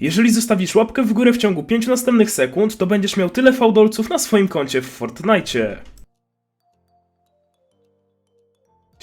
Jeżeli zostawisz łapkę w górę w ciągu 5 następnych sekund, to będziesz miał tyle fałdolców na swoim koncie w Fortnite.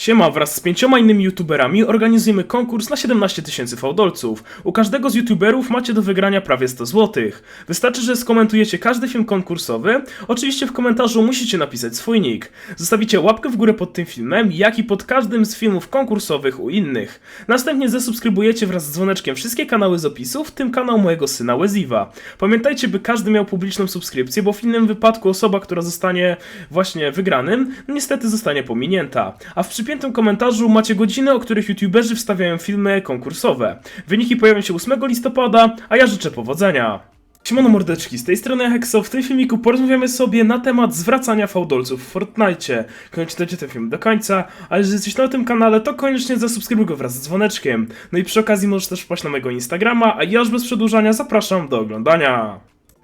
Siema, wraz z pięcioma innymi youtuberami organizujemy konkurs na 17 tysięcy fałdolców. U każdego z youtuberów macie do wygrania prawie 100 zł. Wystarczy, że skomentujecie każdy film konkursowy. Oczywiście w komentarzu musicie napisać swój nick. Zostawicie łapkę w górę pod tym filmem, jak i pod każdym z filmów konkursowych u innych. Następnie zasubskrybujecie wraz z dzwoneczkiem wszystkie kanały z opisu, w tym kanał mojego syna Weziva. Pamiętajcie, by każdy miał publiczną subskrypcję, bo w innym wypadku osoba, która zostanie właśnie wygranym, niestety zostanie pominięta. A w przypiętym komentarzu macie godziny, o których youtuberzy wstawiają filmy konkursowe. Wyniki pojawią się 8 listopada, a ja życzę powodzenia. Siemano mordeczki, z tej strony Hexo. W tym filmiku porozmawiamy sobie na temat zwracania fałdolców w Fortnite. Koniecznie dajcie ten film do końca, a jeżeli jesteś na tym kanale, to koniecznie zasubskrybuj go wraz z dzwoneczkiem. No i przy okazji możesz też wpaść na mojego Instagrama, a ja już bez przedłużania zapraszam do oglądania.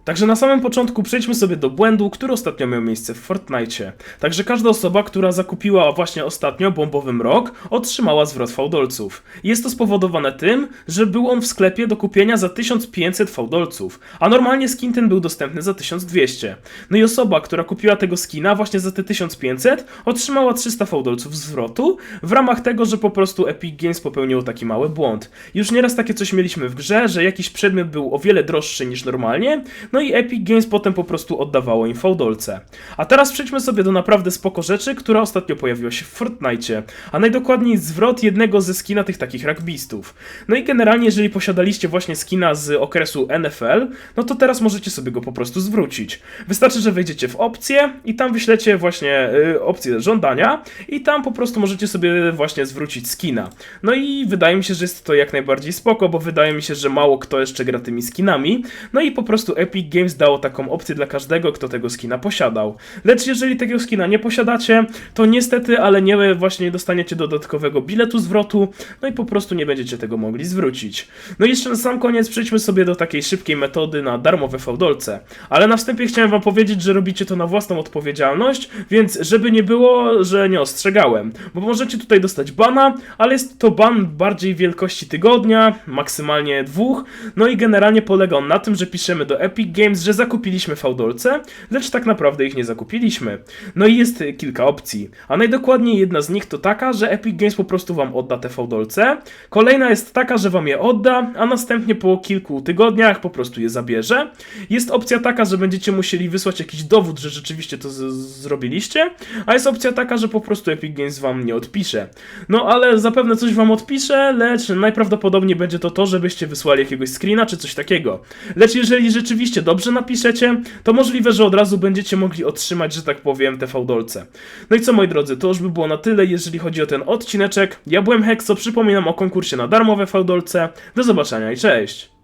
Także na samym początku przejdźmy sobie do błędu, który ostatnio miał miejsce w Fortnite. Także każda osoba, która zakupiła właśnie ostatnio bombowy mrok, otrzymała zwrot fałdolców. Jest to spowodowane tym, że był on w sklepie do kupienia za 1500 fałdolców, a normalnie skin ten był dostępny za 1200. No i osoba, która kupiła tego skina właśnie za te 1500, otrzymała 300 fałdolców zwrotu w ramach tego, że po prostu Epic Games popełniło taki mały błąd. Już nieraz takie coś mieliśmy w grze, że jakiś przedmiot był o wiele droższy niż normalnie, no i Epic Games potem po prostu oddawało im fałdolce. A teraz przejdźmy sobie do naprawdę spoko rzeczy, która ostatnio pojawiła się w Fortnite, a najdokładniej zwrot jednego ze skina tych takich rugbystów. No i generalnie, jeżeli posiadaliście właśnie skina z okresu NFL, no to teraz możecie sobie go po prostu zwrócić. Wystarczy, że wejdziecie w opcje i tam wyślecie właśnie y, opcję żądania i tam po prostu możecie sobie właśnie zwrócić skina. No i wydaje mi się, że jest to jak najbardziej spoko, bo wydaje mi się, że mało kto jeszcze gra tymi skinami. No i po prostu Epic Games dało taką opcję dla każdego, kto tego skina posiadał. Lecz jeżeli takiego skina nie posiadacie, to niestety, ale nie właśnie dostaniecie dodatkowego biletu zwrotu, no i po prostu nie będziecie tego mogli zwrócić. No i jeszcze na sam koniec przejdźmy sobie do takiej szybkiej metody na darmowe fałdolce. Ale na wstępie chciałem wam powiedzieć, że robicie to na własną odpowiedzialność, więc żeby nie było, że nie ostrzegałem, bo możecie tutaj dostać bana, ale jest to ban bardziej wielkości tygodnia, maksymalnie dwóch, no i generalnie polega on na tym, że piszemy do Epic Games, że zakupiliśmy fałdolce, lecz tak naprawdę ich nie zakupiliśmy. No i jest kilka opcji, a najdokładniej jedna z nich to taka, że Epic Games po prostu wam odda te fałdolce, kolejna jest taka, że wam je odda, a następnie po kilku tygodniach po prostu je zabierze. Jest opcja taka, że będziecie musieli wysłać jakiś dowód, że rzeczywiście to zrobiliście, a jest opcja taka, że po prostu Epic Games wam nie odpisze. No ale zapewne coś wam odpisze, lecz najprawdopodobniej będzie to to, żebyście wysłali jakiegoś screena czy coś takiego. Lecz jeżeli rzeczywiście dobrze napiszecie, to możliwe, że od razu będziecie mogli otrzymać, że tak powiem, te fałdolce. No i co moi drodzy, to już by było na tyle, jeżeli chodzi o ten odcineczek. Ja byłem Hexo, przypominam o konkursie na darmowe fałdolce. Do zobaczenia i cześć!